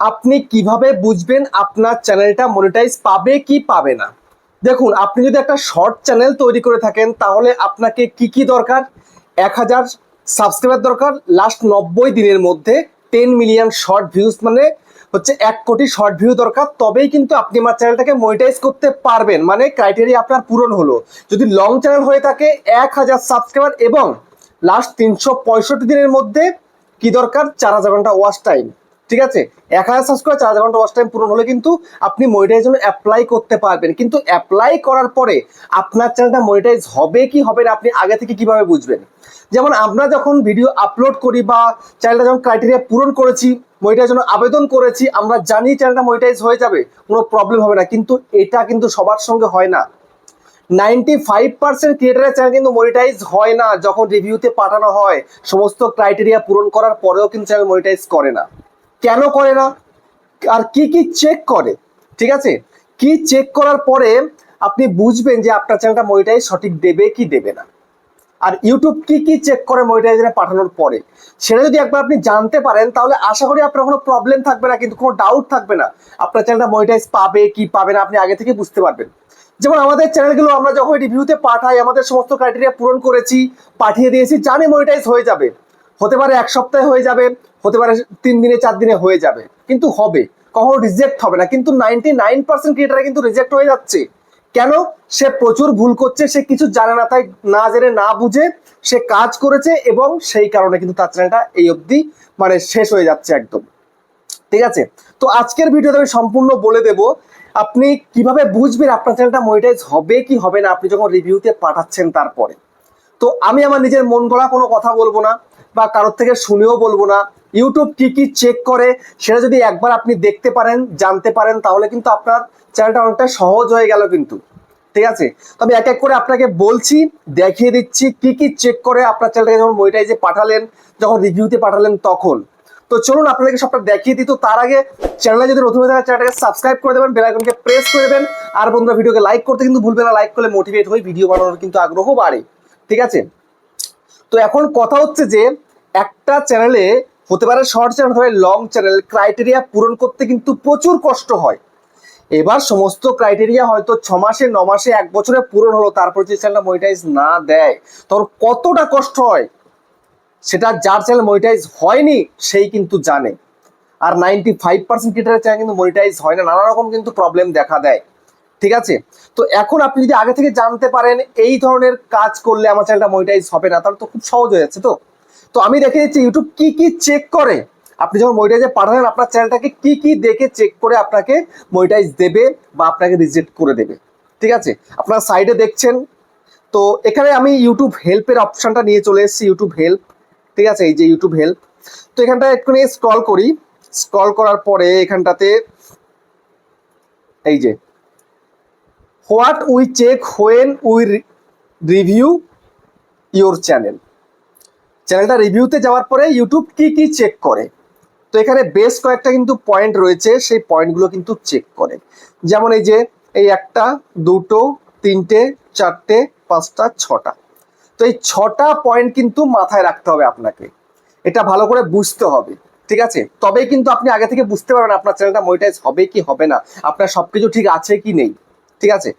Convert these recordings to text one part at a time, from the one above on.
আপনি কীভাবে বুঝবেন আপনার চ্যানেলটা মনিটাইজ পাবে কি পাবে না? দেখুন, আপনি যদি একটা শর্ট চ্যানেল তৈরি করে থাকেন, তাহলে আপনাকে কি কি দরকার? এক হাজার সাবস্ক্রাইবার দরকার লাস্ট নব্বই দিনের মধ্যে টেন মিলিয়ন শর্ট ভিউজ মানে হচ্ছে এক কোটি শর্ট ভিউ দরকার, তবেই কিন্তু আপনি আমার চ্যানেলটাকে মনিটাইজ করতে পারবেন। মানে ক্রাইটেরিয়া আপনার পূরণ হলো। যদি লং চ্যানেল হয়ে থাকে এক হাজার সাবস্ক্রাইবার এবং লাস্ট তিনশো পঁয়ষট্টি দিনের মধ্যে কি দরকার? চার হাজার ঘণ্টা ওয়াচ টাইম ঠিক আছে? এক হাজার সাবস্ক্রাইবার চার ঘণ্টা ওয়াচ টাইম পূরণ হলে কিন্তু আপনি মনিটাইজ জন্য অ্যাপ্লাই করতে পারবেন। কিন্তু অ্যাপ্লাই করার পরে আপনার চ্যানেলটা মনিটাইজ হবে কি হবে না আপনি আগে থেকে কীভাবে বুঝবেন? যেমন আমরা যখন ভিডিও আপলোড করি বা চ্যানেলটা যখন ক্রাইটেরিয়া পূরণ করেছি মনিটাইজ জন্য আবেদন করেছি, আমরা জানি চ্যানেলটা মনিটাইজ হয়ে যাবে, কোনো প্রবলেম হবে না। কিন্তু এটা কিন্তু সবার সঙ্গে হয় না। নাইনটি ফাইভ পার্সেন্ট ক্রিয়েটারের চ্যানেল কিন্তু মনিটাইজ হয় না, যখন রিভিউতে পাঠানো হয়। সমস্ত ক্রাইটেরিয়া পূরণ করার পরেও কিন্তু চ্যানেল মনিটাইজ করে না। কেন করে না? আর কি কি চেক করে? ঠিক আছে? কি চেক করার পরে আপনি বুঝবেন যে আপনার চ্যানেলটা মনিটাইজ সঠিক দেবে কি দেবে না। আর ইউটিউব কি কি চেক করে মনিটাইজেশনে পাঠানোর পরে? সেটা যদি একবার আপনি জানতে পারেন, তাহলে আশা করি আপনার কোনো প্রবলেম থাকবে না, কিন্তু কোনো ডাউট থাকবে না। আপনার চ্যানেলটা মনিটাইজ পাবে কি পাবে না, আপনি আগে থেকে বুঝতে পারবেন। যেমন আমাদের চ্যানেলগুলো আমরা যখন রিভিউতে পাঠাই, আমাদের সমস্ত ক্রাইটেরিয়া পূরণ করেছি, পাঠিয়ে দিয়েছি, জানি মনিটাইজ হয়ে যাবে। হতে পারে এক সপ্তাহে হয়ে যাবে, হতে পারে তিন দিনে, চার দিনে হয়ে যাবে। কিন্তু হবে, কখনো রিজেক্ট হবে না। কিন্তু নাইনটি নাইন পার্সেন্ট ক্রিয়েটার কিন্তু রিজেক্ট হয়ে যাচ্ছে। কেন? সে প্রচুর ভুল করছে, সে কিছু জানে না, তাই না জেনে, না বুঝে সে কাজ করেছে এবং সেই কারণে কিন্তু তার চ্যানেলটা এই অবধি মানে শেষ হয়ে যাচ্ছে একদম। ঠিক আছে? তো আজকের ভিডিওতে আমি সম্পূর্ণ বলে দেব, আপনি কীভাবে বুঝবেন আপনার চ্যানেলটা মনিটাইজ হবে কি হবে না, আপনি যখন রিভিউতে পাঠাচ্ছেন তারপরে। তো আমি আমার নিজের মন গড়া কোনো কথা বলব না। বা কারোর থেকে শুনেও বলব না। ইউটিউব কি কি চেক করে, সেটা যদি একবার আপনি দেখতে পারেন, জানতে পারেন, তাহলে কিন্তু আপনার চ্যানেলটা অনেকটা সহজ হয়ে গেল কিন্তু। ঠিক আছে? তো আমি এক এক করে আপনাকে বলছি, দেখিয়ে দিচ্ছি কি কি চেক করে আপনার চ্যানেলটাকে যখন মনিটাইজে পাঠালেন, যখন রিভিউতে পাঠালেন তখন। তো চলুন আপনাদেরকে সবটা দেখিয়ে দিই। তো তার আগে চ্যানেলে যদি নতুন থাকে চ্যানেলটাকে সাবস্ক্রাইব করে দেবেন বেল আইকনকে প্রেস করে দেবেন। আর বন্ধুরা, ভিডিওকে লাইক করতে কিন্তু ভুলবেন না লাইক করলে মোটিভেট হয়ে ভিডিও বানানোর কিন্তু আগ্রহ বাড়ে। ঠিক আছে? তো এখন কথা হচ্ছে যে একটা চ্যানেলে হতে পারে শর্ট চ্যানেল হতে পারে লং চ্যানেল ক্রাইটেরিয়া পূরণ করতে কিন্তু প্রচুর কষ্ট হয়। এবার সমস্ত ক্রাইটেরিয়া হয়তো ছ মাসে, ন মাসে, এক বছরে পূরণ হলো, তারপর যে চ্যানেলটা মনিটাইজ না দেয়, তখন কতটা কষ্ট হয়, সেটা যার চ্যানেল মনিটাইজ হয়নি, সেই কিন্তু জানে। আর নাইনটি ফাইভ পার্সেন্ট ক্রিয়েটারের চ্যানেল কিন্তু মনিটাইজ হয় না, নানা রকম কিন্তু প্রবলেম দেখা দেয়। ঠিক আছে? তো এখন আপনি যদি আগে থেকে জানতে পারেন, এই ধরনের কাজ করলে আমার চ্যানেলটা মনিটাইজ হবে না, তাহলে তো খুব সহজ হয়ে যাচ্ছে তো। তো আমি দেখে দিচ্ছি ইউটিউব কি কি চেক করে? আপনি যখন মনিটাইজে পাঠালেন আপনার চ্যানেলটাকে কি কি দেখে চেক করে আপনাকে মনিটাইজ দেবে বা আপনাকে রিজেক্ট করে দেবে। ঠিক আছে? আপনার সাইডে দেখছেন। তো এখানে আমি ইউটিউব হেল্পের অপশনটা নিয়ে চলে এসেছি ইউটিউব হেল্প ঠিক আছে? এই যে ইউটিউব হেল্প তো এখানটা একটুখানি স্ক্রল করি। স্ক্রল করার পরে এখানটাতে এই যে what we check when we review your channel চ্যানেলটা রিভিউতে যাওয়ার পরে ইউটিউব কি কি চেক করে? তো এখানে বেশ কয়েকটা কিন্তু পয়েন্ট রয়েছে, সেই পয়েন্টগুলো কিন্তু চেক করে। যেমন এই যে, এই একটা, দুটো, তিনটে, চারটে, পাঁচটা, ছটা। তো এই ছটা পয়েন্ট কিন্তু মাথায় রাখতে হবে আপনাকে। এটা ভালো করে বুঝতে হবে, ঠিক আছে? তবেই কিন্তু আপনি আগে থেকে বুঝতে পারবেন আপনার চ্যানেলটা মনিটাইজ হবে কি হবে না, আপনার সবকিছু ঠিক আছে কি নেই, ঠিক আছে?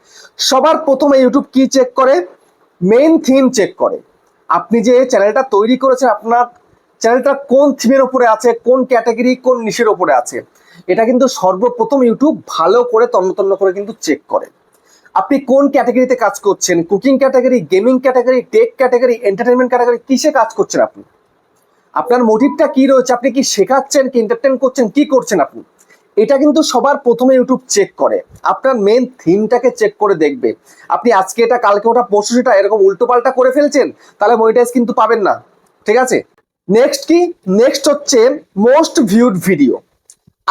সবার প্রথমে ইউটিউব কি চেক করে? মেইন থিম চেক করে। আপনি যে চ্যানেলটা তৈরি করেছেন, আপনার চ্যানেলটা কোন থিমের উপরে আছে, কোন ক্যাটাগরি কোন নিশের উপরে আছে, এটা কিন্তু সর্বপ্রথম ইউটিউব ভালো করে তন্ন তন্ন করে কিন্তু চেক করে। আপনি কোন ক্যাটাগরিতে কাজ করছেন cooking category gaming category tech category entertainment category কিসে কাজ করছেন আপনি? আপনার মোটিভটা কি রয়েছে? আপনি কি শেখাচ্ছেন, কি এন্টারটেন করছেন, কি করছেন আপনি? এটা কিন্তু সবার প্রথমে ইউটিউব চেক করে। আপনার মেন থিমটাকে চেক করে দেখবে। আপনি আজকে এটা, কালকে ওটা, পরশু সেটা এরকম উল্টোপাল্টা করে ফেলছেন, তাহলে মনিটাইজ কিন্তু পাবেন না। ঠিক আছে? নেক্সট কি? নেক্সট হচ্ছে মোস্ট ভিউড ভিডিও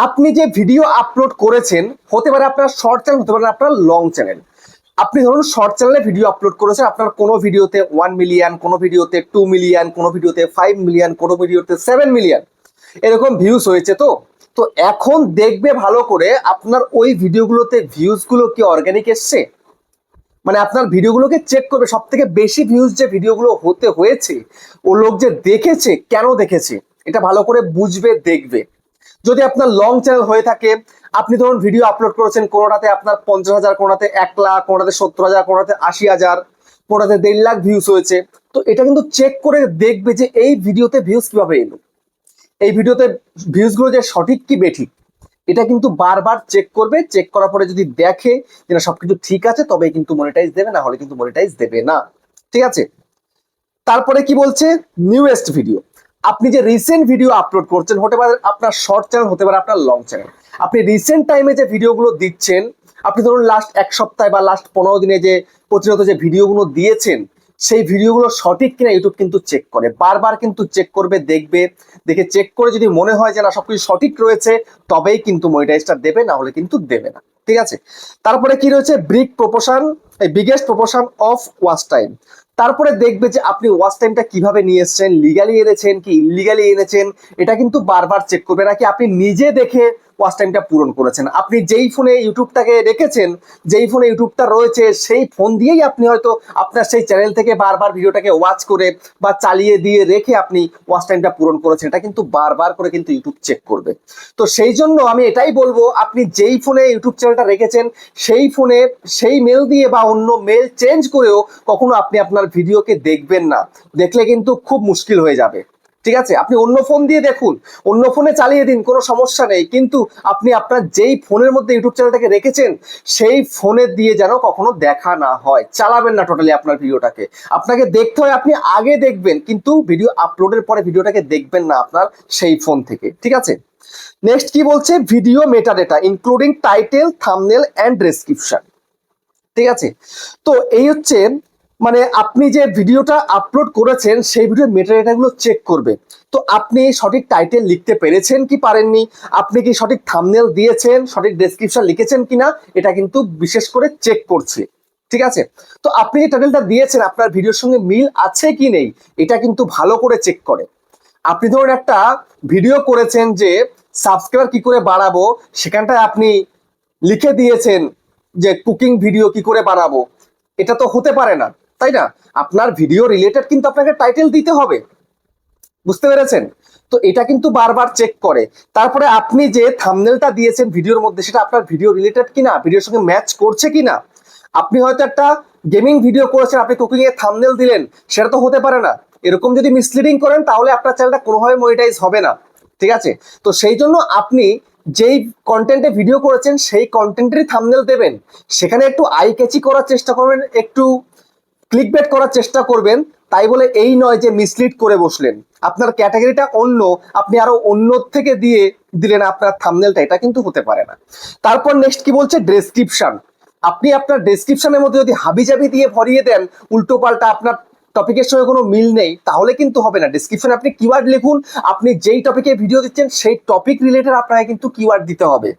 আপনি যে ভিডিও আপলোড করেছেন, হতে পারে আপনার শর্ট চ্যানেল হতে পারে আপনার লং চ্যানেল আপনি ধরুন শর্ট চ্যানেলে ভিডিও আপলোড করেছেন, আপনার কোনো ভিডিওতে ওয়ান মিলিয়ন কোনো ভিডিওতে টু মিলিয়ন কোনো ভিডিওতে ফাইভ মিলিয়ন কোনো ভিডিওতে সেভেন মিলিয়ন এরকম ভিউজ হয়েছে তো? তো এখন দেখবে ভালো করে আপনার ওই ভিডিওগুলোতে ভিউজগুলো কি অর্গানিক এসছে? মানে আপনার ভিডিওগুলোকে চেক করবে সব থেকে বেশি ভিউজ যে ভিডিওগুলো হতে হয়েছে, ও লোক যে দেখেছে, কেন দেখেছে, এটা ভালো করে বুঝবে, দেখবে। যদি আপনার লং চ্যানেল হয়ে থাকে, আপনি ধরুন ভিডিও আপলোড করেছেন, কোনোটাতে আপনার পঞ্চাশ হাজার, কোনোটাতে এক লাখ, কোনোটাতে সত্তর হাজার, কোনোটাতে আশি হাজার, কোনোটাতে দেড় লাখ ভিউজ হয়েছে, তো এটা কিন্তু চেক করে দেখবে যে এই ভিডিওতে ভিউজ কীভাবে এলো। এই ভিডিওতে ভিউজগুলো যে সঠিক কি বেঠিক, এটা কিন্তু বারবার চেক করবে চেক করার পরে যদি দেখে যে না সবকিছু ঠিক আছে তবে কিন্তু মনিটাইজ দেবে, না হলে কিন্তু মনিটাইজ দেবে না। ঠিক আছে? তারপরে কি বলছে? নিউয়েস্ট ভিডিও আপনি যে রিসেন্ট ভিডিও আপলোড করছেন, হতে পারে আপনার শর্ট চ্যানেল হতে পারে আপনার লং চ্যানেল আপনি রিসেন্ট টাইমে যে ভিডিওগুলো দিচ্ছেন, আপনি ধরুন লাস্ট এক সপ্তাহে বা লাস্ট পনেরো দিনে যে প্রতিনিয়ত যে ভিডিওগুলো দিয়েছেন সেই ভিডিওগুলো সঠিক কিনা ইউটিউব কিন্তু চেক করে। বারবার কিন্তু চেক করবে, দেখবে, দেখে চেক করে যদি মনে হয় যে না, সবকিছু সঠিক রয়েছে, তবেই কিন্তু মনিটাইজটা দেবে, না হলে কিন্তু দেবে না। ঠিক আছে? তারপরে কি রয়েছে? Brick proportion biggest proportion of watch time তারপরে দেখবে যে আপনি ওয়াচ টাইমটা কীভাবে নিয়ে এসেছেন লিগালি এনেছেন কি ইলিগালি এনেছেন, এটা কিন্তু বারবার চেক করবে নাকি আপনি নিজে দেখে ওয়াচ টাইমটা পূরণ করেছেন। আপনি যেই ফোনে ইউটিউবটাকে রেখেছেন, যেই ফোনে ইউটিউবটা রয়েছে, সেই ফোন দিয়েই আপনি হয়তো আপনার সেই চ্যানেল থেকে বারবার ভিডিওটাকে ওয়াচ করে বা চালিয়ে দিয়ে রেখে আপনি ওয়াচ টাইমটা পূরণ করেছেন। এটা কিন্তু বারবার করে কিন্তু ইউটিউব চেক করবে। তো সেই জন্য আমি এটাই বলব, আপনি যেই ফোনে ইউটিউব চ্যানেলটা রেখেছেন, সেই ফোনে সেই মেল দিয়ে বা অন্য মেল চেঞ্জ করেও কখনো আপনি আপনার ভিডিওকে দেখবেন না। দেখলে কিন্তু খুব মুশকিল হয়ে যাবে। ঠিক আছে? আপনি অন্য ফোন দিয়ে দেখুন। অন্য ফোনে চালিয়ে দিন, কোনো সমস্যা নেই। কিন্তু আপনি আপনার যেই ফোনের মধ্যে ইউটিউব চ্যানেলটাকে রেখেছেন, সেই ফোনে দিয়ে যেন কখনো দেখা না হয়। চালাবেন না টোটালি আপনার ভিডিওটাকে। আপনাকে দেখতে হয়, আপনি আগে দেখবেন, কিন্তু ভিডিও আপলোডের পরে ভিডিওটাকে দেখবেন না আপনার সেই ফোন থেকে। ঠিক আছে? নেক্সট কি বলছে? Video meta data including title thumbnail and description ঠিক আছে? তো এই হচ্ছে মানে আপনি যে ভিডিওটা আপলোড করেছেন, সেই ভিডিওর মেটাডেটাগুলো চেক করবে। তো আপনি সঠিক টাইটেল লিখতে পেরেছেন কি পারেননি? আপনি কি সঠিক থামনেল দিয়েছেন, সঠিক ডেসক্রিপশন লিখেছেন কিনা, এটা কিন্তু বিশেষ করে চেক করছে। ঠিক আছে? তো আপনি যে টাইটেলটা দিয়েছেন, আপনার ভিডিওর সঙ্গে মিল আছে কি নেই, এটা কিন্তু ভালো করে চেক করে। আপনি ধরুন একটা ভিডিও করেছেন যে সাবস্ক্রাইবার কি করে বাড়াবো, সেখানটায় আপনি লিখে দিয়েছেন যে কুকিং ভিডিও কি করে বাড়াবো। এটা তো হতে পারে না। তাই না? আপনার ভিডিও রিলেটেড কিন্তু আপনাকে টাইটেল দিতে হবে। বুঝতে পেরেছেন? তো এটা কিন্তু বারবার চেক করে। তারপরে আপনি যে থামনেলটা দিয়েছেন ভিডিওর মধ্যে, সেটা আপনার ভিডিও রিলেটেড কিনা ভিডিওর সঙ্গে ম্যাচ করছে কিনা? আপনি হয়তো একটা গেমিং ভিডিও করেছেন, আপনি কুকিং এর থামনেল দিলেন, সেটা তো হতে পারে না। এরকম যদি মিসলিডিং করেন, তাহলে আপনার চ্যানেলটা কোনোভাবে মনিটাইজ হবে না। ঠিক আছে? তো সেই জন্য আপনি যেই কন্টেন্টে ভিডিও করেছেন, সেই কন্টেন্টেরই থামনেল দেবেন। সেখানে একটু আই ক্যাচি করার চেষ্টা করবেন, একটু ক্লিক বেট করার চেষ্টা করবেন, তাই বলে এই নয় যে মিসলিড করে বসলেন। আপনার ক্যাটাগরিটা অন্য, আপনি আরও অন্য থেকে দিয়ে দিলেন আপনার থামনেলটা এটা কিন্তু হতে পারে না। তারপর নেক্সট কি বলছে? ডেসক্রিপশন আপনি আপনার ডেসক্রিপশনের মধ্যে যদি হাবিজাবি দিয়ে ভরিয়ে দেন, উল্টো পাল্টা আপনার টপিকের সঙ্গে কোনো মিল নেই, তাহলে কিন্তু হবে না। ডিসক্রিপশনে আপনি কিওয়ার্ড লিখুন, আপনি যেই টপিকে ভিডিও দিচ্ছেন, সেই টপিক রিলেটেড আপনাকে কিন্তু কিওয়ার্ড দিতে হবে।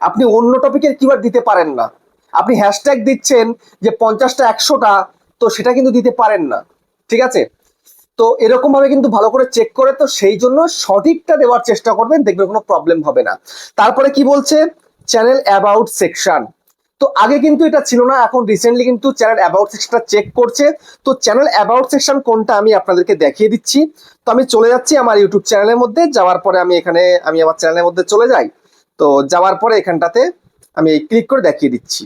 আপনি অন্য টপিকের কিওয়ার্ড দিতে পারেন না। আপনি হ্যাশট্যাগ দিচ্ছেন যে পঞ্চাশটা, একশোটা তো সেটা কিন্তু দিতে পারেন না, ঠিক আছে? তো এরকম ভাবে কিন্তু ভালো করে চেক করে তো সেই জন্য সঠিকটা দেওয়ার চেষ্টা করবেন, দেখবেন কোনো প্রবলেম হবে না। তারপরে কি বলছে? চ্যানেল অ্যাবাউট সেকশন তো আগে কিন্তু এটা ছিল না, এখন রিসেন্টলি কিন্তু চ্যানেল অ্যাবাউট সেকশনটা চেক করছে। তো চ্যানেল অ্যাবাউট সেকশন কোনটা আমি আপনাদেরকে দেখিয়ে দিচ্ছি। তো আমি চলে যাচ্ছি আমার ইউটিউব চ্যানেলের মধ্যে, যাওয়ার পরে আমি এখানে, আমি আমার চ্যানেলের মধ্যে চলে যাই। তো যাওয়ার পরে এখানটাতে আমি ক্লিক করে দেখিয়ে দিচ্ছি।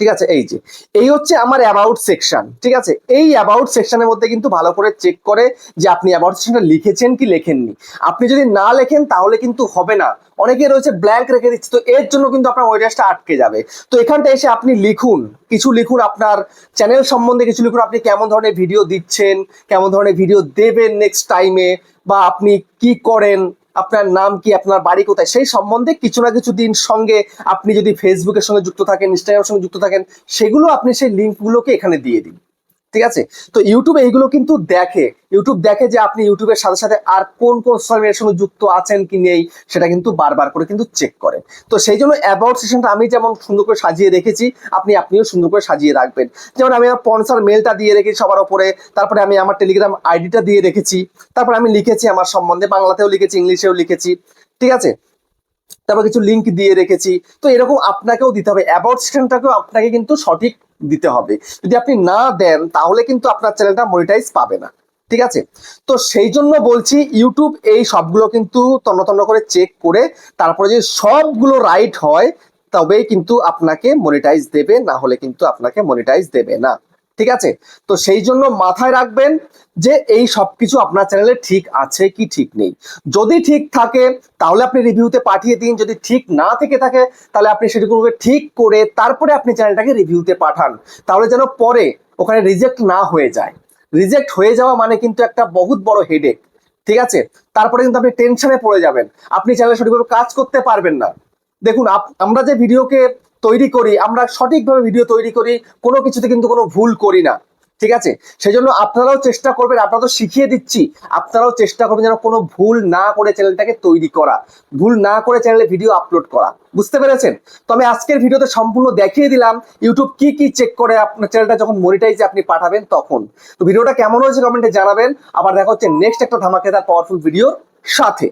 ঠিক আছে? এই যে, এই হচ্ছে আমার অ্যাবাউট সেকশন ঠিক আছে? এই অ্যাবাউট সেকশনের মধ্যে কিন্তু ভালো করে চেক করে যে আপনি অ্যাবাউট সেকশনটা লিখেছেন কি লেখেননি। আপনি যদি না লেখেন তাহলে কিন্তু হবে না। অনেকে রয়েছে ব্ল্যাঙ্ক রেখে দিচ্ছে, তো এর জন্য কিন্তু আপনার ওয়েটাসটা আটকে যাবে। তো এখানটা এসে আপনি লিখুন, কিছু লিখুন আপনার চ্যানেল সম্বন্ধে, কিছু লিখুন আপনি কেমন ধরনের ভিডিও দিচ্ছেন, কেমন ধরনের ভিডিও দেবেন নেক্সট টাইমে বা আপনি কি করেন আপনার নাম কি, আপনার বাড়ি কোথায়, সেই সম্বন্ধে কিছু না কিছু দিন সঙ্গে আপনি যদি ফেসবুকের সঙ্গে যুক্ত থাকেন ইনস্টাগ্রামের সঙ্গে যুক্ত থাকেন, সেগুলো আপনি সেই লিঙ্কগুলোকে এখানে দিয়ে দিন। ঠিক আছে? তো ইউটিউবে এইগুলো কিন্তু দেখে ইউটিউব দেখে যে আপনি ইউটিউবের সাথে সাথে আর কোন কোন মিডিয়ার সঙ্গে যুক্ত আছেন কি নেই, সেটা কিন্তু বারবার করে কিন্তু চেক করে তো সেই জন্য অ্যাবাউট সেশনটা আমি যেমন সুন্দর করে সাজিয়ে রেখেছি, আপনি আপনিও সুন্দর করে সাজিয়ে রাখবেন। যেমন আমি আমার পনসার মেলটা দিয়ে রেখেছি সবার ওপরে, তারপরে আমি আমার টেলিগ্রাম আইডিটা দিয়ে রেখেছি, তারপরে আমি লিখেছি আমার সম্বন্ধে, বাংলাতেও লিখেছি, ইংলিশেও লিখেছি, ঠিক আছে? তারপর কিছু লিংক দিয়ে রেখেছি। তো এরকম আপনাকেও দিতে হবে। অ্যাবাউট সেকশনটাকেও আপনাকে কিন্তু সঠিক দিতে হবে। যদি আপনি না দেন, তাহলে কিন্তু আপনার চ্যানেলটা মনিটাইজ পাবে না। ঠিক আছে? তো সেই জন্য বলছি ইউটিউব এই সবগুলো কিন্তু তন্ন করে চেক করে, তারপরে যে সবগুলো রাইট হয়, তবেই কিন্তু আপনাকে মনিটাইজ দেবে, না হলে কিন্তু আপনাকে মনিটাইজ দেবে না। ঠিক আছে? তো সেই জন্য মাথায় রাখবেন যে এই সব কিছু আপনার চ্যানেলে ঠিক আছে কি ঠিক নেই। যদি ঠিক থাকে, তাহলে আপনি রিভিউতে পাঠিয়ে দিন। যদি ঠিক না থেকে থাকে, তাহলে আপনি সেটুকুকে ঠিক করে তারপরে আপনি চ্যানেলটাকে রিভিউতে পাঠান। তাহলে যেন পরে ওখানে রিজেক্ট না হয়ে যায়। রিজেক্ট হয়ে যাওয়া মানে কিন্তু একটা বহুত বড় হেডেক ঠিক আছে? তারপরে কিন্তু আপনি টেনশনে পড়ে যাবেন। আপনি চ্যানেলে সঠিকভাবে কাজ করতে পারবেন না। দেখুন আমরা যে ভিডিওকে তৈরি করি, আমরা সঠিকভাবে ভিডিও তৈরি করি, কোনো কিছুতে কিন্তু কোনো ভুল করি না। ঠিক আছে? সেই জন্য আপনারাও চেষ্টা করবেন, আপনারা তো শিখিয়ে দিচ্ছি, আপনারাও চেষ্টা করবেন যেন কোনো ভুল না করে চ্যানেলটাকে তৈরি করা, ভুল না করে চ্যানেলে ভিডিও আপলোড করা। বুঝতে পেরেছেন? তো আমি আজকের ভিডিওতে সম্পূর্ণ দেখিয়ে দিলাম ইউটিউব কি কি চেক করে আপনার চ্যানেলটা যখন মনিটাইজে আপনি পাঠাবেন তখন। তো ভিডিওটা কেমন হয়েছে কমেন্টে জানাবেন, আবার দেখা হচ্ছে নেক্সট একটা ধামাকেদার পাওয়ারফুল ভিডিওর সাথে।